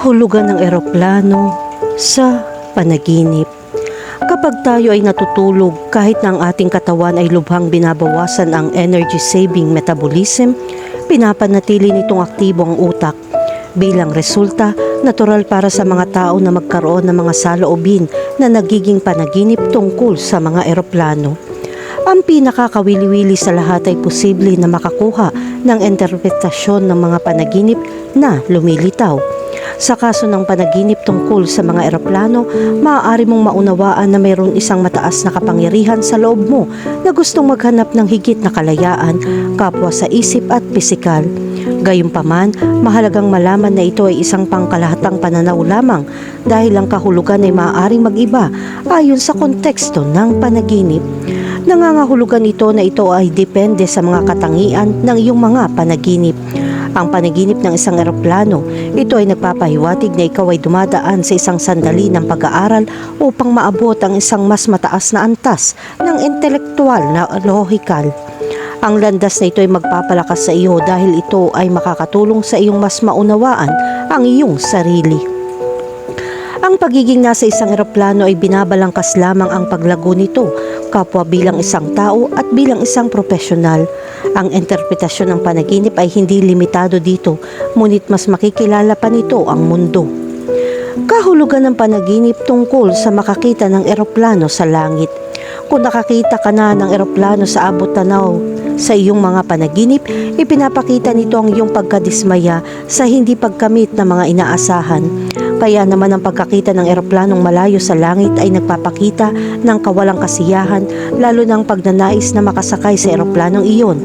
kahulugan ng eroplano sa panaginip. Kapag tayo ay natutulog kahit na ang ating katawan ay lubhang binabawasan ang energy-saving metabolism, pinapanatili nitong aktibo ang utak. Bilang resulta, natural para sa mga tao na magkaroon ng mga saloobin na nagiging panaginip tungkol sa mga eroplano. Ang pinakakawili-wili sa lahat ay posible na makakuha ng interpretasyon ng mga panaginip na lumilitaw. Sa kaso ng panaginip tungkol sa mga eroplano, maaari mong maunawaan na mayroon isang mataas na kapangyarihan sa loob mo na gustong maghanap ng higit na kalayaan, kapwa sa isip at pisikal. Gayunpaman, mahalagang malaman na ito ay isang pangkalahatang pananaw lamang dahil ang kahulugan ay maaaring mag-iba ayon sa konteksto ng panaginip. Nangangahulugan ito na ito ay depende sa mga katangian ng iyong mga panaginip. Ang panaginip ng isang eroplano, ito ay nagpapahiwatig na ikaw ay dumadaan sa isang sandali ng pag-aaral upang maabot ang isang mas mataas na antas ng intelektual na lohikal. Ang landas na ito ay magpapalakas sa iyo dahil ito ay makakatulong sa iyong mas maunawaan ang iyong sarili. Ang pagiging nasa isang eroplano ay binabalangkas lamang ang paglago nito, kapwa bilang isang tao at bilang isang profesional. Ang interpretasyon ng panaginip ay hindi limitado dito, ngunit mas makikilala pa nito ang mundo. Kahulugan ng panaginip tungkol sa makakita ng eroplano sa langit. Kung nakakita ka na ng eroplano sa abot tanaw sa iyong mga panaginip, ipinapakita nito ang iyong pagkadismaya sa hindi pagkamit ng mga inaasahan. Kaya naman ang pagkakita ng eroplanong malayo sa langit ay nagpapakita ng kawalang kasiyahan lalo ng pagnanais na makasakay sa eroplanong iyon.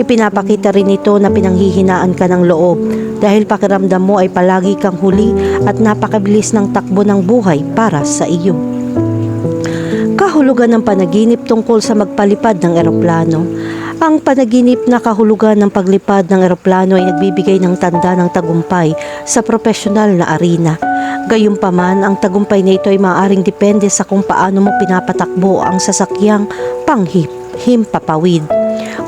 Ipinapakita rin ito na pinanghihinaan ka ng loob dahil pakiramdam mo ay palagi kang huli at napakabilis ng takbo ng buhay para sa iyo. Kahulugan ng panaginip tungkol sa magpalipad ng eroplano. Ang panaginip na kahulugan ng paglipad ng eroplano ay nagbibigay ng tanda ng tagumpay sa profesional na arena. Gayunpaman, ang tagumpay na ito ay maaaring depende sa kung paano mo pinapatakbo ang sasakyang panghimpapawid.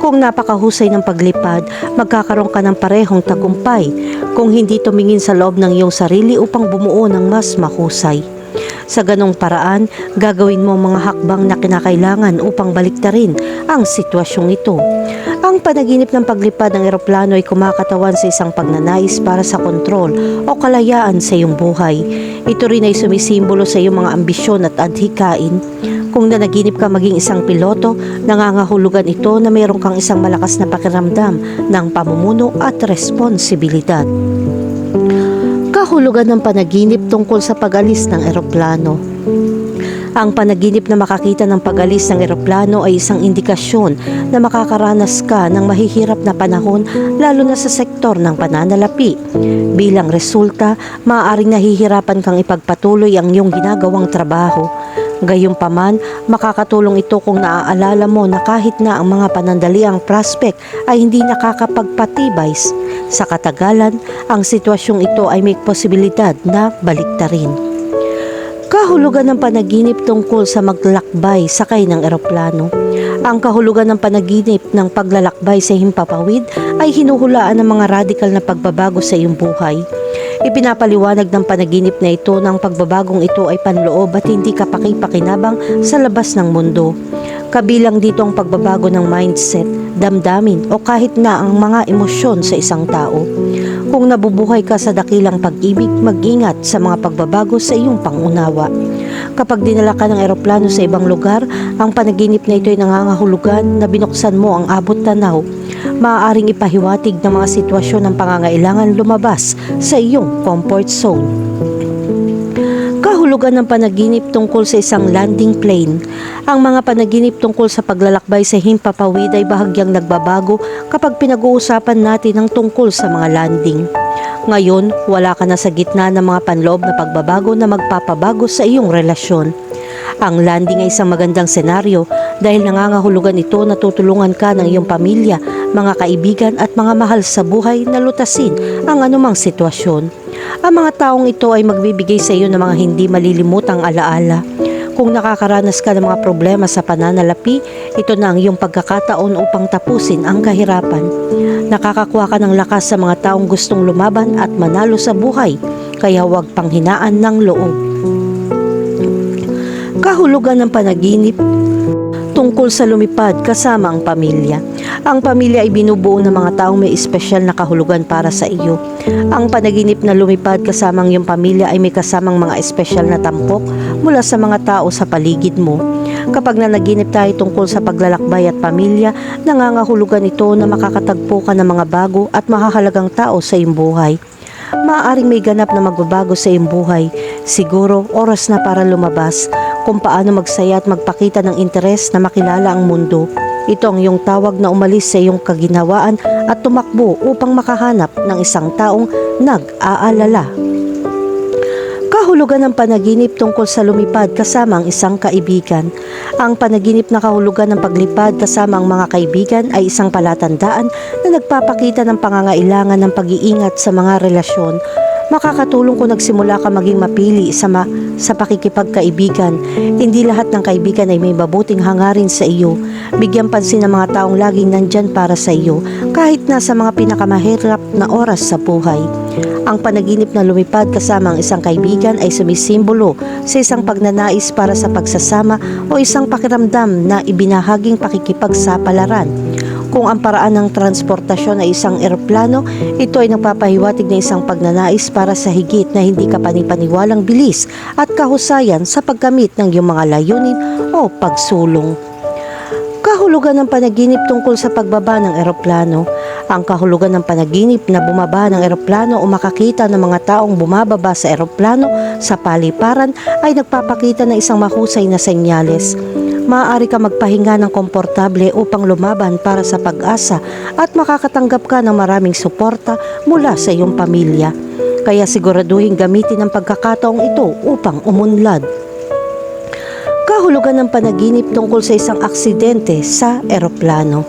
Kung napakahusay ng paglipad, magkakaroon ka ng parehong tagumpay kung hindi tumingin sa loob ng iyong sarili upang bumuo ng mas mahusay. Sa ganong paraan, gagawin mo mga hakbang na kinakailangan upang baliktarin ang sitwasyong ito. Ang panaginip ng paglipad ng eroplano ay kumakatawan sa isang pagnanais para sa kontrol o kalayaan sa iyong buhay. Ito rin ay sumisimbolo sa iyong mga ambisyon at adhikain. Kung nanaginip ka maging isang piloto, nangangahulugan ito na mayroon kang isang malakas na pakiramdam ng pamumuno at responsibilidad. Kahulugan ng panaginip tungkol sa pag-alis ng eroplano. Ang panaginip na makakita ng pag-alis ng eroplano ay isang indikasyon na makakaranas ka ng mahihirap na panahon lalo na sa sektor ng pananalapi. Bilang resulta, maaaring nahihirapan kang ipagpatuloy ang iyong ginagawang trabaho. Gayunpaman, makakatulong ito kung naaalala mo na kahit na ang mga panandaliang prospect ay hindi nakakapagpatibay sa katagalan, ang sitwasyong ito ay may posibilidad na baliktarin. Kahulugan ng panaginip tungkol sa maglalakbay sakay ng eroplano. Ang kahulugan ng panaginip ng paglalakbay sa himpapawid ay hinuhulaan ng mga radikal na pagbabago sa iyong buhay. Ipinapaliwanag ng panaginip na ito ng pagbabagong ito ay panloob at hindi kapakipakinabang sa labas ng mundo. Kabilang dito ang pagbabago ng mindset, damdamin o kahit na ang mga emosyon sa isang tao. Kung nabubuhay ka sa dakilang pag-ibig, mag-ingat sa mga pagbabago sa iyong pangunawa. Kapag dinala ka ng eroplano sa ibang lugar, ang panaginip na ito ay nangangahulugan na binuksan mo ang abot tanaw. Maaaring ipahiwatig ng mga sitwasyon ng pangangailangan lumabas sa iyong comfort zone. Kahulugan ng panaginip tungkol sa isang landing plane. Ang mga panaginip tungkol sa paglalakbay sa himpapawid ay bahagyang nagbabago kapag pinag-uusapan natin ang tungkol sa mga landing. Ngayon, wala ka na sa gitna ng mga panloob na pagbabago na magpapabago sa iyong relasyon. Ang landing ay isang magandang senaryo dahil nangangahulugan ito na tutulungan ka ng iyong pamilya, mga kaibigan at mga mahal sa buhay na lutasin ang anumang sitwasyon. Ang mga taong ito ay magbibigay sa iyo ng mga hindi malilimutang alaala. Kung nakakaranas ka ng mga problema sa pananalapi, ito na ang iyong pagkakataon upang tapusin ang kahirapan. Nakakakuha ka ng lakas sa mga taong gustong lumaban at manalo sa buhay. kaya huwag panghinaan ng loob. Kahulugan ng panaginip tungkol sa lumipad kasama ang pamilya. Ang pamilya ay binubuo ng mga taong may espesyal na kahulugan para sa iyo. Ang panaginip na lumipad kasama ang iyong pamilya ay may kasamang mga espesyal na tampok mula sa mga tao sa paligid mo. Kapag nanaginip tayo tungkol sa paglalakbay at pamilya, nangangahulugan ito na makakatagpo ka ng mga bago at mahahalagang tao sa iyong buhay. Maaaring may ganap na magbabago sa iyong buhay. Siguro, oras na para lumabas kung paano magsaya at magpakita ng interes na makilala ang mundo. Ito ang iyong tawag na umalis sa iyong kaginhawaan at tumakbo upang makahanap ng isang taong nag-aalala. Kahulugan ng panaginip tungkol sa lumipad kasama ang isang kaibigan. Ang panaginip na kahulugan ng paglipad kasama ang mga kaibigan ay isang palatandaan na nagpapakita ng pangangailangan ng pag-iingat sa mga relasyon. Makakatulong kung nagsimula ka maging mapili sa, ma- sa pakikipagkaibigan. Hindi lahat ng kaibigan ay may mabuting hangarin sa iyo. Bigyan pansin ng mga taong laging nandyan para sa iyo, kahit na sa mga pinakamahirap na oras sa buhay. Ang panaginip na lumipad kasama ang isang kaibigan ay sumisimbolo sa isang pagnanais para sa pagsasama o isang pakiramdam na ibinahaging pakikipagsapalaran. Kung ang paraan ng transportasyon ay isang eroplano, ito ay nagpapahiwatig na isang pagnanais para sa higit na hindi kapanipaniwalang bilis at kahusayan sa paggamit ng iyong mga layunin o pagsulong. Kahulugan ng panaginip tungkol sa pagbaba ng eroplano. Ang kahulugan ng panaginip na bumaba ng eroplano o makakita ng mga taong bumababa sa eroplano sa paliparan ay nagpapakita ng isang mahusay na senyales. Maaari ka magpahinga ng komportable upang lumaban para sa pag-asa at makakatanggap ka ng maraming suporta mula sa iyong pamilya. Kaya siguraduhin gamitin ang pagkakataong ito upang umunlad kahulugan ng panaginip tungkol sa isang aksidente sa eroplano.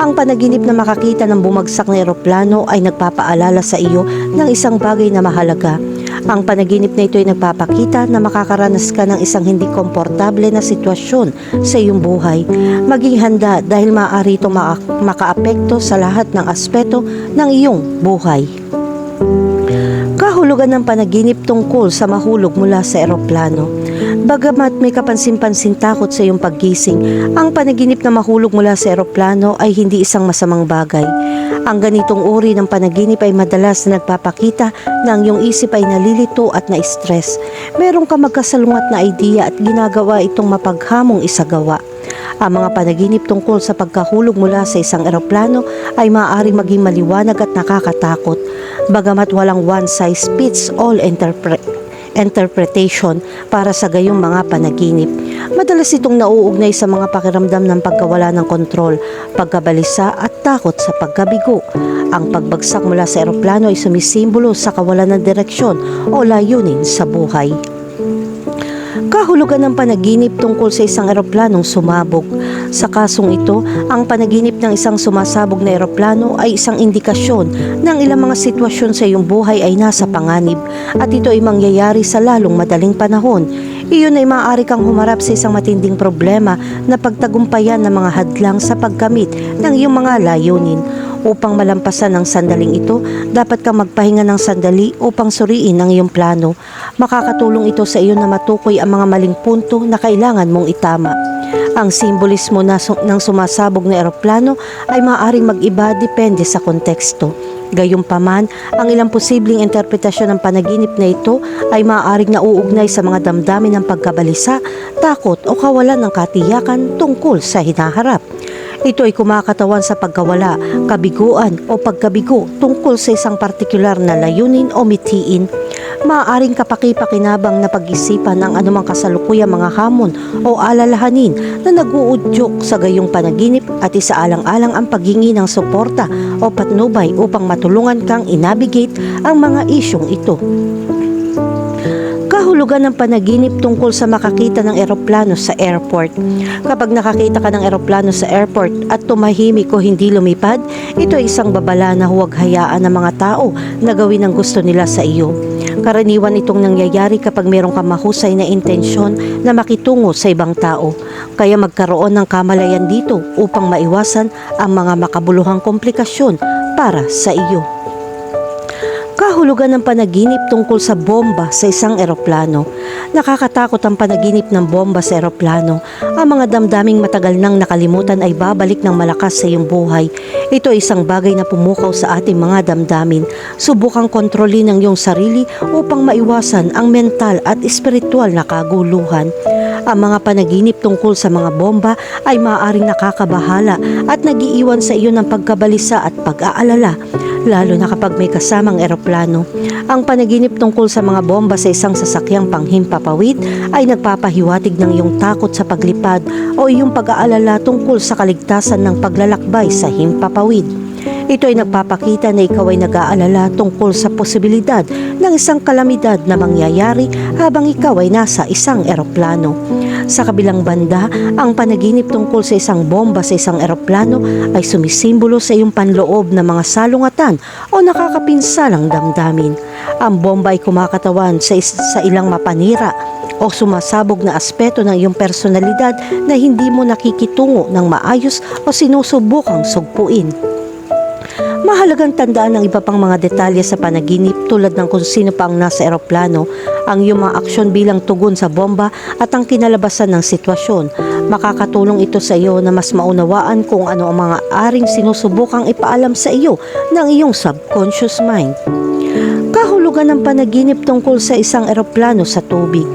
Ang panaginip na makakita ng bumagsak na eroplano ay nagpapaalala sa iyo ng isang bagay na mahalaga. Ang panaginip na ito ay nagpapakita na makakaranas ka ng isang hindi komportable na sitwasyon sa iyong buhay. Maging handa dahil maaari maka- makaapekto sa lahat ng aspeto ng iyong buhay. Kahulugan ng panaginip tungkol sa mahulog mula sa eroplano. Bagamat may kapansin-pansin takot sa iyong paggising, ang panaginip na mahulog mula sa eroplano ay hindi isang masamang bagay. Ang ganitong uri ng panaginip ay madalas na nagpapakita na ang iyong isip ay nalilito at na-stress. Meron ka magkasalungat na idea at ginagawa itong mapaghamong isagawa. Ang mga panaginip tungkol sa pagkahulog mula sa isang eroplano ay maaaring maging maliwanag at nakakatakot. Bagamat walang one-size-fits-all interpre- interpretation para sa gayong mga panaginip. Madalas itong nauugnay sa mga pakiramdam ng pagkawala ng kontrol, pagkabalisa at takot sa pagkabigo. Ang pagbagsak mula sa eroplano ay sumisimbolo sa kawalan ng direksyon o layunin sa buhay. Kahulugan ng panaginip tungkol sa isang eroplanong sumabog. Sa kasong ito, ang panaginip ng isang sumasabog na eroplano ay isang indikasyon ng ilang mga sitwasyon sa iyong buhay ay nasa panganib at ito ay mangyayari sa lalong madaling panahon. Iyon ay maaari kang humarap sa isang matinding problema na pagtagumpayan ng mga hadlang sa paggamit ng iyong mga layunin. Upang malampasan ang sandaling ito, dapat kang magpahinga ng sandali upang suriin ang iyong plano. Makakatulong ito sa iyo na matukoy ang mga maling punto na kailangan mong itama. Ang simbolismo na su- ng sumasabog na eroplano ay maaaring mag-iba depende sa konteksto. Gayunpaman, ang ilang posibleng interpretasyon ng panaginip na ito ay maaaring nauugnay sa mga damdamin ng pagkabalisa, takot o kawalan ng katiyakan tungkol sa hinaharap. Ito ay kumakatawan sa pagkawala, kabiguan o pagkabigo tungkol sa isang partikular na layunin o mitiin. Maaaring kapaki-pakinabang na pag-isipan ang anumang kasalukuyang mga hamon o alalahanin na nag-uudyok sa gayong panaginip at isaalang-alang ang paghingi ng suporta o patnubay upang matulungan kang inabigate ang mga isyong ito kahulugan ng panaginip tungkol sa makakita ng eroplano sa airport. Kapag nakakita ka ng eroplano sa airport at tumahimik o hindi lumipad, ito ay isang babala na huwag hayaan ng mga tao na gawin ang gusto nila sa iyo. Karaniwan itong nangyayari kapag mayroong ka mahusay na intensyon na makitungo sa ibang tao. Kaya magkaroon ng kamalayan dito upang maiwasan ang mga makabuluhang komplikasyon para sa iyo. Kahulugan ng panaginip tungkol sa bomba sa isang eroplano. Nakakatakot ang panaginip ng bomba sa eroplano. Ang mga damdaming matagal nang nakalimutan ay babalik ng malakas sa iyong buhay. Ito ay isang bagay na pumukaw sa ating mga damdamin. Subukang kontrolin ang iyong sarili upang maiwasan ang mental at espiritual na kaguluhan. Ang mga panaginip tungkol sa mga bomba ay maaaring nakakabahala at nagiiwan sa iyo ng pagkabalisa at pag-aalala lalo na kapag may kasamang eroplano. Ang panaginip tungkol sa mga bomba sa isang sasakyang panghimpapawid ay nagpapahiwatig ng iyong takot sa paglipad o iyong pag-aalala tungkol sa kaligtasan ng paglalakbay sa himpapawid. Ito ay nagpapakita na ikaw ay nag-aalala tungkol sa posibilidad ng isang kalamidad na mangyayari habang ikaw ay nasa isang eroplano. Sa kabilang banda, ang panaginip tungkol sa isang bomba sa isang eroplano ay sumisimbolo sa iyong panloob na mga salungatan o nakakapinsalang damdamin. Ang bomba ay kumakatawan sa, sa ilang mapanira o sumasabog na aspeto ng iyong personalidad na hindi mo nakikitungo ng maayos o sinusubukang sugpuin. Mahalagang tandaan ang iba pang mga detalye sa panaginip tulad ng kung sino pa ang nasa eroplano, ang iyong mga aksyon bilang tugon sa bomba at ang kinalabasan ng sitwasyon. Makakatulong ito sa iyo na mas maunawaan kung ano ang mga aring sinusubukang ipaalam sa iyo ng iyong subconscious mind. Kahulugan ng panaginip tungkol sa isang eroplano sa tubig.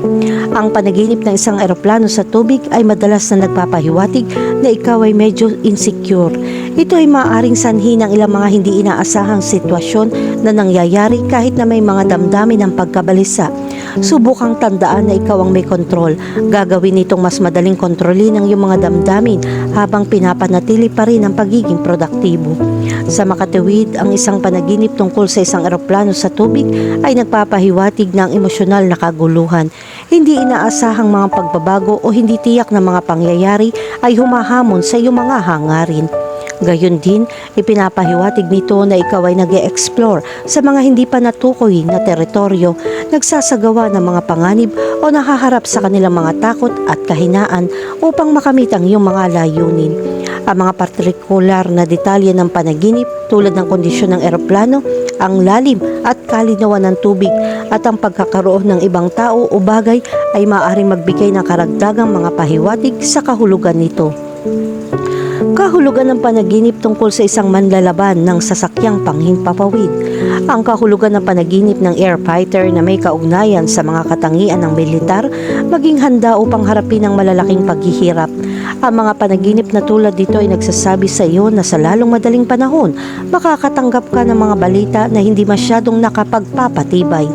Ang panaginip ng isang eroplano sa tubig ay madalas na nagpapahiwatig na ikaw ay medyo insecure. Ito ay maaaring sanhi ng ilang mga hindi inaasahang sitwasyon na nangyayari kahit na may mga damdamin ng pagkabalisa. Subukang tandaan na ikaw ang may kontrol. Gagawin nitong mas madaling kontrolin ang iyong mga damdamin habang pinapanatili pa rin ang pagiging produktibo. Sa makatawid, ang isang panaginip tungkol sa isang eroplano sa tubig ay nagpapahiwatig ng emosyonal na kaguluhan. Hindi inaasahang mga pagbabago o hindi tiyak na mga pangyayari ay humahamon sa iyong mga hangarin. Gayon din, ipinapahiwatig nito na ikaw ay nag explore sa mga hindi pa natukoy na teritoryo, nagsasagawa ng mga panganib o nakaharap sa kanilang mga takot at kahinaan upang makamit ang iyong mga layunin. Ang mga partikular na detalye ng panaginip tulad ng kondisyon ng eroplano, ang lalim at kalinawan ng tubig at ang pagkakaroon ng ibang tao o bagay ay maaaring magbigay ng karagdagang mga pahiwatig sa kahulugan nito. Kahulugan ng panaginip tungkol sa isang manlalaban ng sasakyang panghimpapawid. Ang kahulugan ng panaginip ng air fighter na may kaugnayan sa mga katangian ng militar, maging handa upang harapin ang malalaking paghihirap. Ang mga panaginip na tulad dito ay nagsasabi sa iyo na sa lalong madaling panahon, makakatanggap ka ng mga balita na hindi masyadong nakapagpapatibay.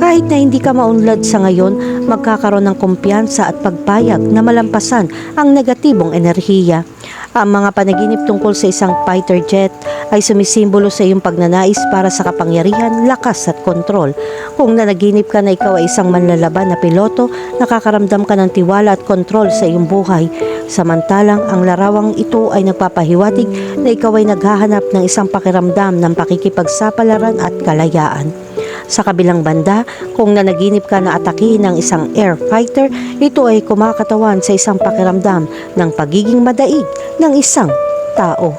Kahit na hindi ka maunlad sa ngayon, magkakaroon ng kumpiyansa at pagpayag na malampasan ang negatibong enerhiya. Ang mga panaginip tungkol sa isang fighter jet ay sumisimbolo sa iyong pagnanais para sa kapangyarihan, lakas at kontrol. Kung nanaginip ka na ikaw ay isang manlalaban na piloto, nakakaramdam ka ng tiwala at kontrol sa iyong buhay. Samantalang ang larawang ito ay nagpapahiwatig na ikaw ay naghahanap ng isang pakiramdam ng pakikipagsapalaran at kalayaan. Sa kabilang banda, kung nanaginip ka na atakihin ng isang air fighter, ito ay kumakatawan sa isang pakiramdam ng pagiging madaig ng isang tao.